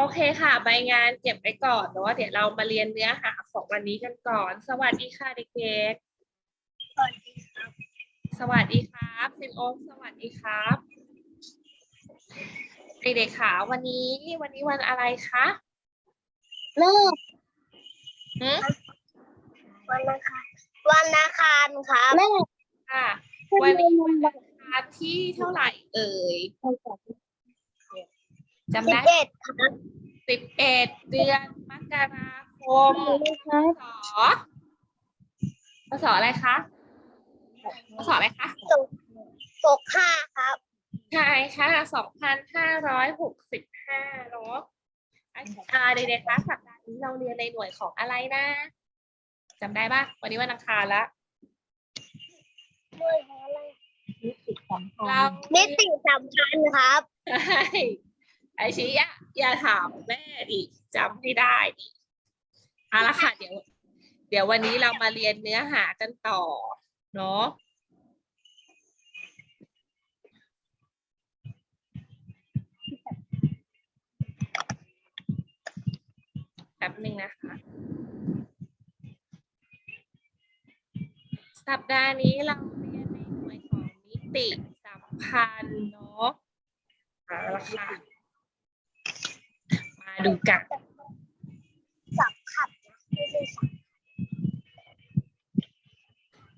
โอเคค่ะ ใบงานเก็บไว้ก่อนเนาะเดี๋ยวเรามาเรียนเนื้อหาของวันนี้กันก่อน สวัสดีค่ะเด็กๆ สวัสดีครับซินโอมสวัสดีครับเด็กๆค่ะวันนี้วันนี้วันอะไรคะเลิกหืมวันอังคารวันอังคารครับเลิกค่ะ วันนี้วันอังคารที่เท่าไหร่เอ่ย จำสิบได้เอ็ดครับสิบเอ็ดเดือนมกราคมครับพศพศอะไรคะพศอะไรคะหกห้าครับ ใช่ค่ะสองพันห้าร้อยหกสิบห้าเนาะอ่าเด็กๆคะสัปดาห์นี้เราเรียนในหน่วยของอะไรนะจำได้ปะวันนี้วันอังคารแล้วเรานิติสัมพันธ์ครับใช่ ไอชีอย่าอย่าถามแม่ดิจำไม่ได้ดิเอาละค่ะเดี๋ยว เดี๋ยววันนี้เรามาเรียนเนื้อหากันต่อเนาะแป๊บหนึ่งนะคะ สัปดาห์นี้เราเรียนในหน่วยของนิติสัมพันธ์เนาะเอาละค่ะมา ดูกันสัมผัสนะ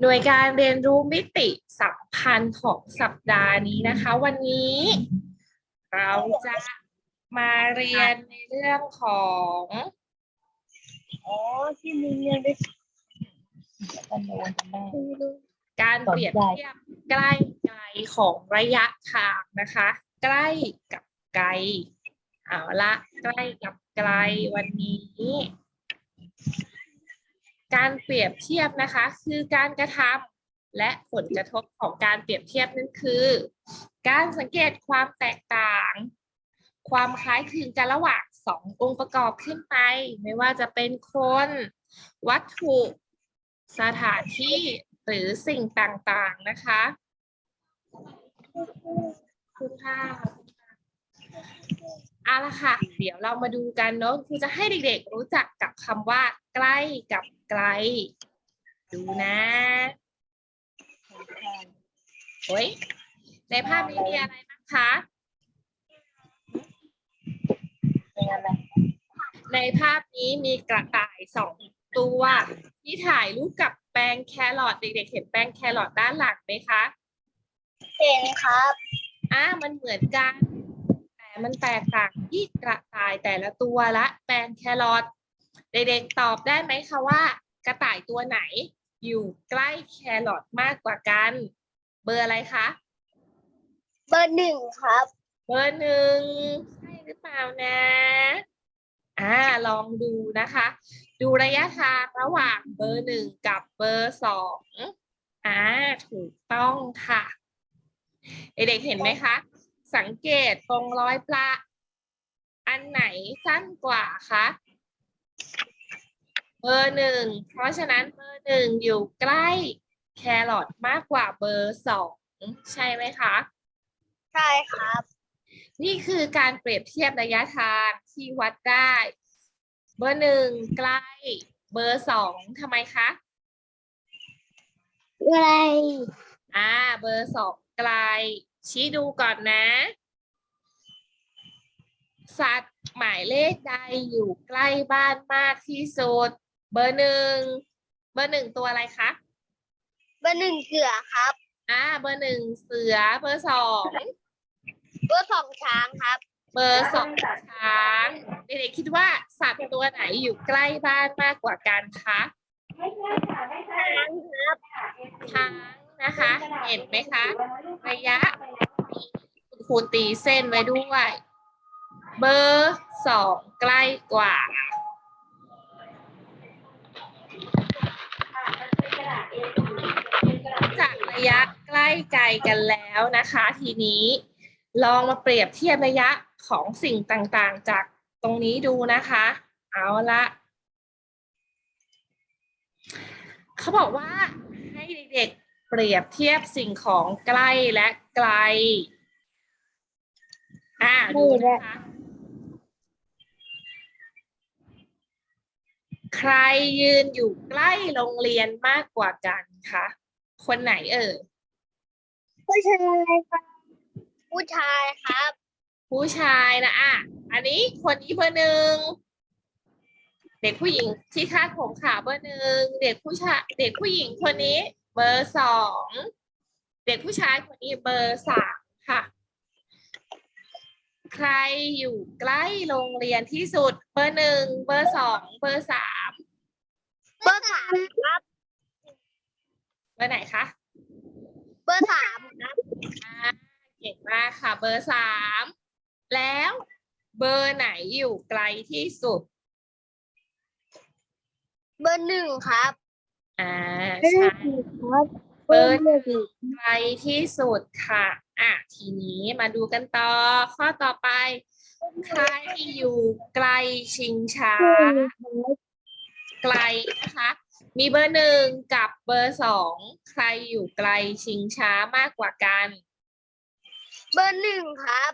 หน่วยการเรียนรู้มิติสัมพันธ์ของสัปดาห์นี้นะคะ วันนี้ เราจะมาเรียนในเรื่องของอ๋อที่มีเงินได้การเปรียบเทียบใกล้ไกลของระยะทางนะคะ ใกล้กับไกล เอาละใกล้กับไกลวันนี้ การเปรียบเทียบนะคะ คือการกระทำและผลกระทบของการเปรียบเทียบนั่นคือ การสังเกตความแตกต่าง ความคล้ายคลึงกันระหว่างสององค์ประกอบขึ้นไป ไม่ว่าจะเป็นคน วัตถุสถานที่หรือสิ่งต่างๆนะคะคุณค่ะ เอาละค่ะ เดี๋ยวเรามาดูกันเนาะครูจะให้เด็กๆรู้จักกับคำว่า ใกล้กับไกล ดูนะโอ้ยในภาพนี้มีอะไรบ้างคะในภาพนี้มีกระต่ายสองตัวที่ถ่ายรูปกับแปลงแครอทเด็กๆเห็นแปลงแครอทด้านหลังไหมคะเห็นครับอ่ามันเหมือนกันแต่ มันแตกต่างที่กระต่ายแต่ละตัวละแปลงแครอทเด็กๆตอบได้ไหมคะว่า กระต่ายตัวไหน อยู่ใกล้แครอทมากกว่ากัน เบอร์อะไรคะเบอร์หนึ่งครับ เบอร์หนึ่งใช่หรือเปล่านะอ่าลองดูนะคะ ดูระยะทางระหว่างเบอร์หนึ่งกับเบอร์สองอ่าถูกต้องค่ะ เด็กๆเห็นไหมคะ สังเกตตรงรอยปลาอันไหนสั้นกว่าคะเบอร์หนึ่งเพราะฉะนั้นเบอร์หนึ่งอยู่ใกล้แครอทมากกว่าเบอร์สองใช่ไหมคะ ใช่ครับ นี่คือการเปรียบเทียบระยะทางที่วัดได้ เบอร์หนึ่งใกล้เบอร์สองทำไมคะอะไรอ่า เบอร์สองไกล ชี้ดูก่อนนะ สัตว์หมายเลขใดอยู่ใกล้บ้านมากที่สุด เบอร์หนึ่ง เบอร์หนึ่งตัวอะไรคะเบอร์หนึ่งเสือครับ อ่า เบอร์หนึ่งเสือ เบอร์สอง เบอร์สองช้างครับ เบอร์สองช้างเด็กๆคิดว่าสัตว์ตัวไหนอยู่ใกล้บ้านมากกว่ากันคะช้างครับช้างนะคะ เห็นไหมคะ ระยะคุณ ครูตีเส้นไว้ด้วย เบอร์สองใกล้กว่า จากระยะใกล้ไกลกันแล้วนะคะ ทีนี้ลองมาเปรียบเทียบระยะของสิ่งต่างๆ จากตรงนี้ดูนะคะ เอาละเขาบอกว่าให้เด็กๆเปรียบเทียบสิ่งของใกล้และไกล อ่าดูนะคะใครยืนอยู่ใกล้โรงเรียนมากกว่ากันคะคนไหนเอ่ยผู้ชายครับผู้ชายครับ ผู้ชายนะอะอันนี้คนนี้เบอร์หนึ่งเด็กผู้หญิงที่คาดผมขาวเบอร์หนึ่งเด็กผู้ชายเด็กผู้หญิงคนนี้ เบอร์สองเด็กผู้ชายคนนี้เบอร์สามค่ะ ใครอยู่ใกล้โรงเรียนที่สุด เบอร์หนึ่งเบอร์สองเบอร์สามเบอร์สามครับเบอร์ไหนคะเบอร์สามครับอ่าเก่งมากค่ะ เบอร์สามแล้วเบอร์ไหนอยู่ไกลที่สุด เบอร์หนึ่งครับอ่าใช่ครับเบอร์หนึ่งไกลที่สุดค่ะ อะทีนี้มาดูกันต่อ ข้อต่อไป ใครอยู่ไกลชิงช้า ไกลนะคะ มีเบอร์หนึ่งกับเบอร์สองใครอยู่ไกลชิงช้ามากกว่ากัน เบอร์หนึ่งครับ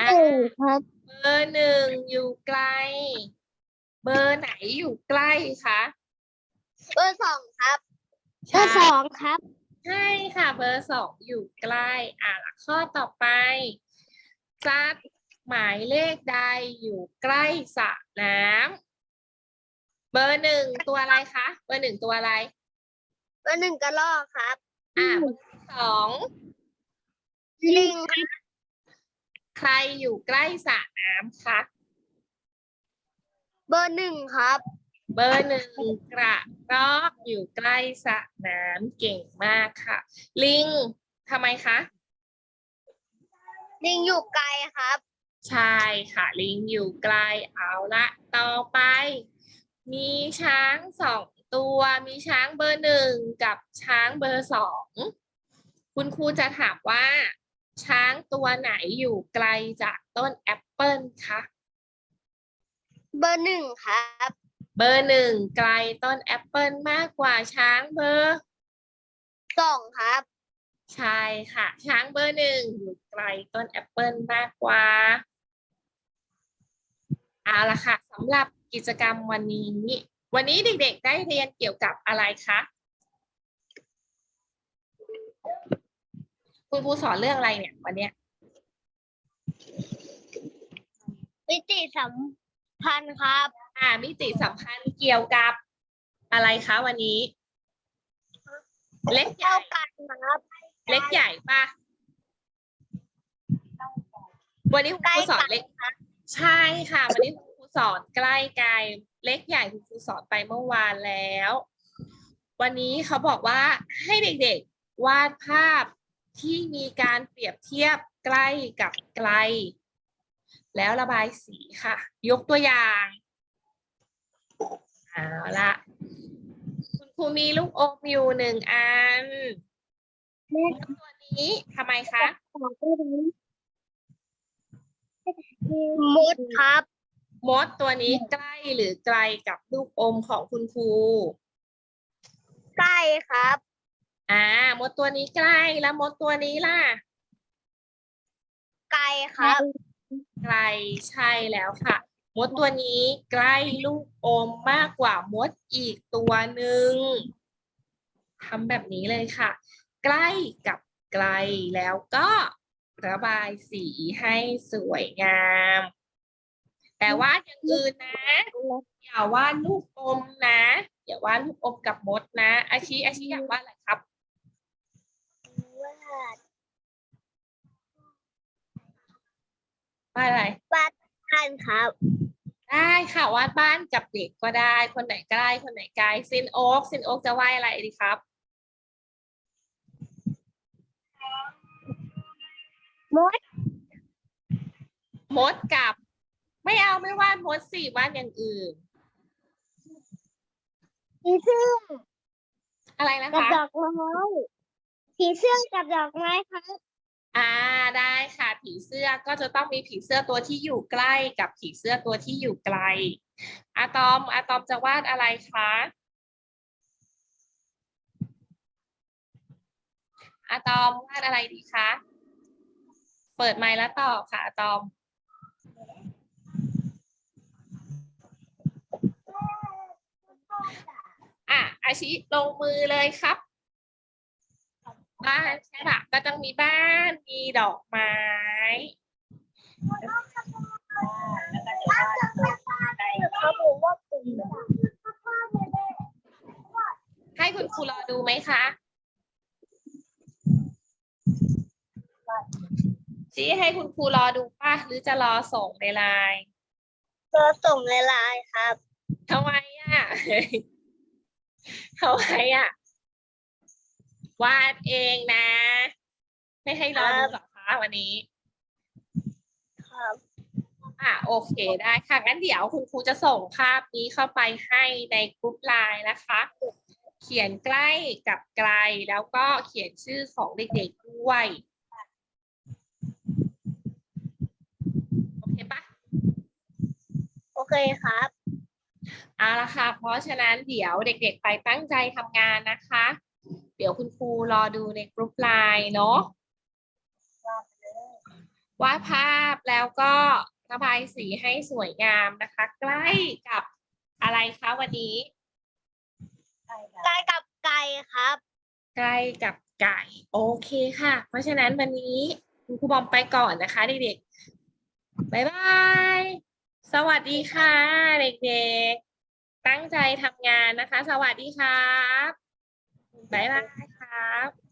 อะครับ เบอร์หนึ่งอยู่ไกล เบอร์ไหนอยู่ใกล้คะ เบอร์สองครับใช่ครับ ใช่ค่ะเบอร์สองอยู่ใกล้อะข้อต่อไปจัดหมายเลขใดอยู่ใกล้สระน้ำเบอร์หนึ่งตัวอะไรคะเบอร์หนึ่งตัวอะไร เบอร์หนึ่งกระรอกครับ อะเบอร์สองลิงครับใครอยู่ใกล้สระน้ำคะเบอร์หนึ่งครับ เบอร์หนึ่งกระรอกอยู่ใกล้สระน้ำเก่งมากค่ะ ลิงทำไมคะลิงอยู่ไกลครับ ใช่ค่ะ ลิงอยู่ไกลเอาละต่อไป มีช้างสองตัวมีช้างเบอร์หนึ่งกับช้างเบอร์สองคุณครูจะถามว่า ช้างตัวไหนอยู่ไกลจากต้นแอปเปิลคะเบอร์หนึ่งครับ เบอร์หนึ่งไกลต้นแอปเปิลมากกว่าช้างเบอร์ สองครับ ใช่ค่ะ ช้างเบอร์หนึ่งอยู่ไกลต้นแอปเปิลมากกว่าเอาละค่ะสำหรับกิจกรรมวันนี้ วันนี้เด็กๆ ได้เรียนเกี่ยวกับอะไรคะคุณครูสอนเรื่องอะไรเนี่ยวันเนี้ยมิติสัมพันธ์ครับ อ่ามิติสัมพันธ์เกี่ยวกับอะไรคะวันนี้ เล็กใหญ่เท่ากันครับเล็กใหญ่ปะวันนี้คุณครูสอนเล็กใช่ค่ะ วันนี้คุณครูสอนใกล้ไกลเล็กใหญ่คุณครูสอนไปเมื่อวานแล้ว วันนี้เขาบอกว่าให้เด็กๆวาดภาพที่มีการเปรียบเทียบใกล้กับไกล แล้วระบายสีค่ะ ยกตัวอย่าง เอาละคุณครูมีลูกอมอยู่หนึ่งอันตัวนี้ทำไมคะมดครับมดตัวนี้ใกล้หรือไกลกับลูกอมของคุณครูใกล้ครับ อ่ามดตัวนี้ใกล้แล้วมดตัวนี้ล่ะ ไกลครับ ไกลใช่แล้วค่ะ มดตัวนี้ใกล้ลูกอมมากกว่ามดอีกตัวหนึ่งทำแบบนี้เลยค่ะ ใกล้กับไกลแล้วก็ระบายสีให้สวยงาม แต่ว่าอย่างอื่นนะ อย่าวาดลูกอมนะ อย่าวาดลูกอมกับมดนะ อาชีอาชีอยากวาดอะไรครับวาดอะไรท่านครับ ได้ค่ะวาดบ้านกับเด็กก็ได้ คนไหนใกล้ คนไหนไกลซินโอ๊กซินโอ๊กจะวาดอะไรดีครับ มด มดกับ ไม่เอาไม่วาดมดสิวาดอย่างอื่นผีเสื้ออะไรนะกับคะดอกไม้ผีเสื้อกับดอกไม้ครับ อ่าได้ค่ะผีเสื้อก็จะต้องมีผีเสื้อตัวที่อยู่ใกล้กับผีเสื้อตัวที่อยู่ไกลอะตอมอะตอมจะวาดอะไรคะอะตอมวาดอะไรดีคะ เปิดไมค์แล้วตอบค่ะอะตอมอาชิลงมือเลยครับ บ้านใช่ปะก็ต้องมีบ้านมีดอกไม้เขาบอกว่าปุ่มให้คุณครูรอดูไหมคะชี้ให้คุณครูรอดูป่ะหรือจะรอส่งในไลน์เราส่งในไลน์ครับทำไมอะทำไมอะ วาดเองนะ ไม่ให้รอดูเหรอคะวันนี้ ครับ อะโอเคได้ค่ะงั้นเดี๋ยวคุณครูจะส่งภาพนี้เข้าไปให้ในกรุ๊ปไลน์นะคะ เขียนใกล้กับไกลแล้วก็เขียนชื่อของเด็กๆด้วยโอเคปะโอเคครับ เอาละค่ะ เพราะฉะนั้นเดี๋ยวเด็กๆไปตั้งใจทำงานนะคะ เดี๋ยวคุณครูรอดูในกรุ๊ปไลน์เนาะวาดภาพแล้วก็ระบายสีให้สวยงามนะคะ ใกล้กับอะไรคะวันนี้ไก่กับไก่ครับ ใกล้กับไก่ โอเคค่ะ เพราะฉะนั้นวันนี้คุณครูบอมไปก่อนนะคะเด็กๆบ๊ายบาย สวัสดีค่ะ เด็กๆ ตั้งใจทำงานนะคะ สวัสดีครับ บ๊ายบายครับ